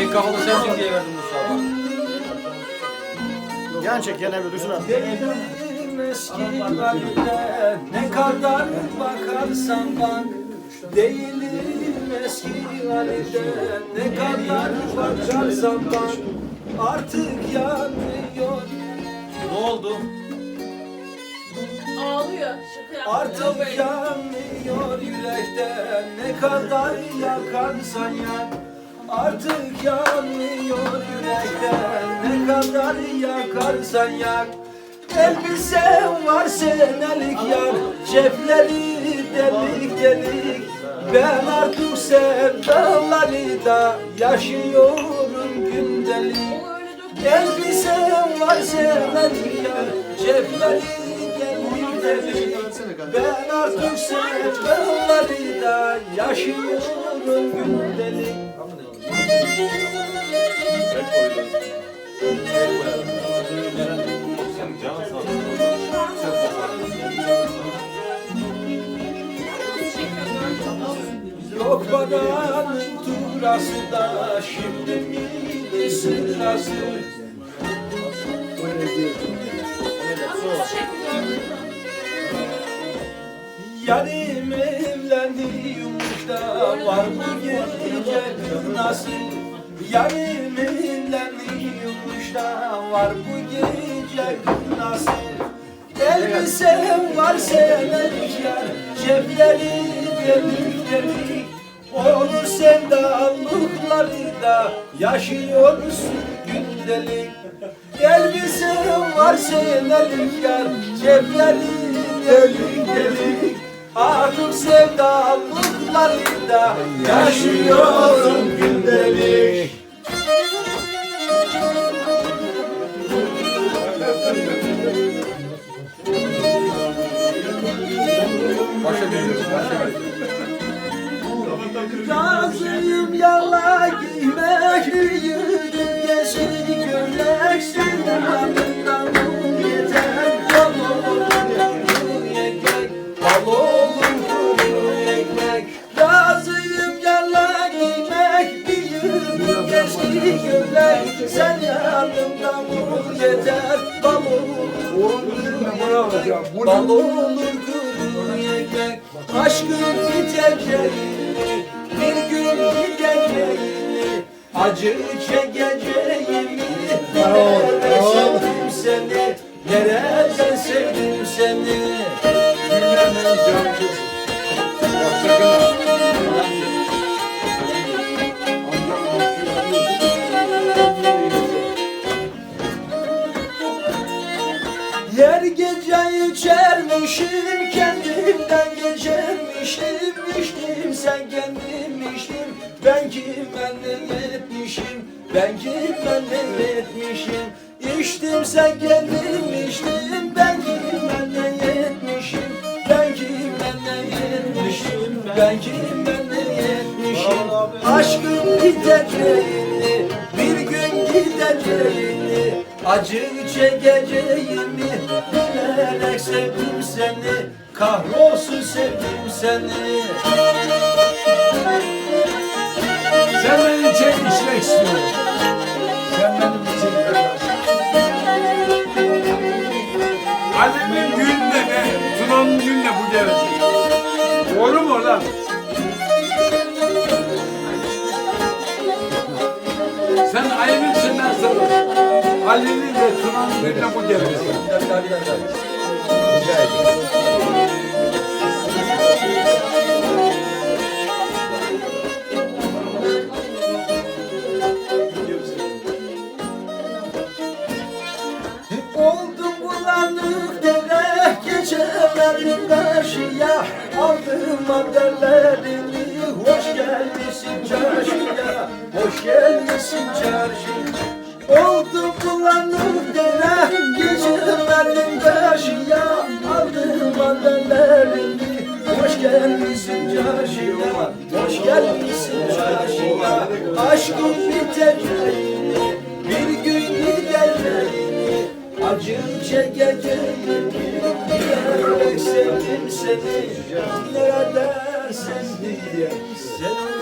en kafalı sensin diye verdim Mustafa. Yan çek yan evde dursun abi. Halde ne kadar bakarsan bak Değilim eski ne kadar bakarsan bak Artık yanmıyor Ne oldu? Ağlıyor. Artık yanmıyor yürekten ne kadar yakarsan yak Artık yanmıyor yürekten ne kadar yakarsan yak. Elbisen var senelik yar. Cepleri delik delik. Ben artık sevdaları da yaşıyorum gündelik. Elbisem var senelik yar. Cepleri delik delik. Ben artık sevdaları da yaşıyorum gündelik Yok badanın turası da şimdi mi sırası. Yarim evlendi yumurta. Var bu gece nasıl? Yarim evlendi yumurta var bu gece nasıl? Elbisem var senelik yar Cepleri delik delik. Olur sevdalıkları da Yaşıyorsun gündelik. Elbisem var senelik yar Cepleri delik delik Artık sevdalıkları da Yaşıyorum gündelik Başa geliyorum. Başa geliyorum. Razıyım yala giymek gömlek Senin Yeşil gömlek Sen yanından bu yeter Bal olur ekmek Bal olur kuru ekmek Aşkın biteceğini bir gün gideceğini Acı Nereden sevdim seni Nereden sevdim seni. Bak sakın içermişim Kendimden geçermişim içtim sen kendim içtim Ben kime ne etmişim? Ben kime ne etmişim? İçtim sen kendim içtim Ben kime ne etmişim? Ben kime ne etmişim? Ben kime ne etmişim? Aşkım gideceğini Bir gün gideceğini Acı çekeceğimi Sevdim seni Kahrolsun sevdim seni Sen beni çek içmek istiyorum. Sen benim için kardeşim. Ali'nin gününe ne? Tuna'nın gününe bu gelecek. Doğru mu lan? Sen Ali'nin içinden sarıl. Ali'nin de Tuna'nın gününe bu gelecek. Rica ederim. Oldum bulanık dere Geçemedim karşıya Aldım madallerini Hoş gelmişsin çarşıya. Hoş gelmişsin çarşıya gelmişsin çarşıya Hoş gelmişsin çarşıya Aşkım biteceğini Bir gün gideceğini Acım çekeceğim Bilerek sevdim seni. Nereden sevdim Sen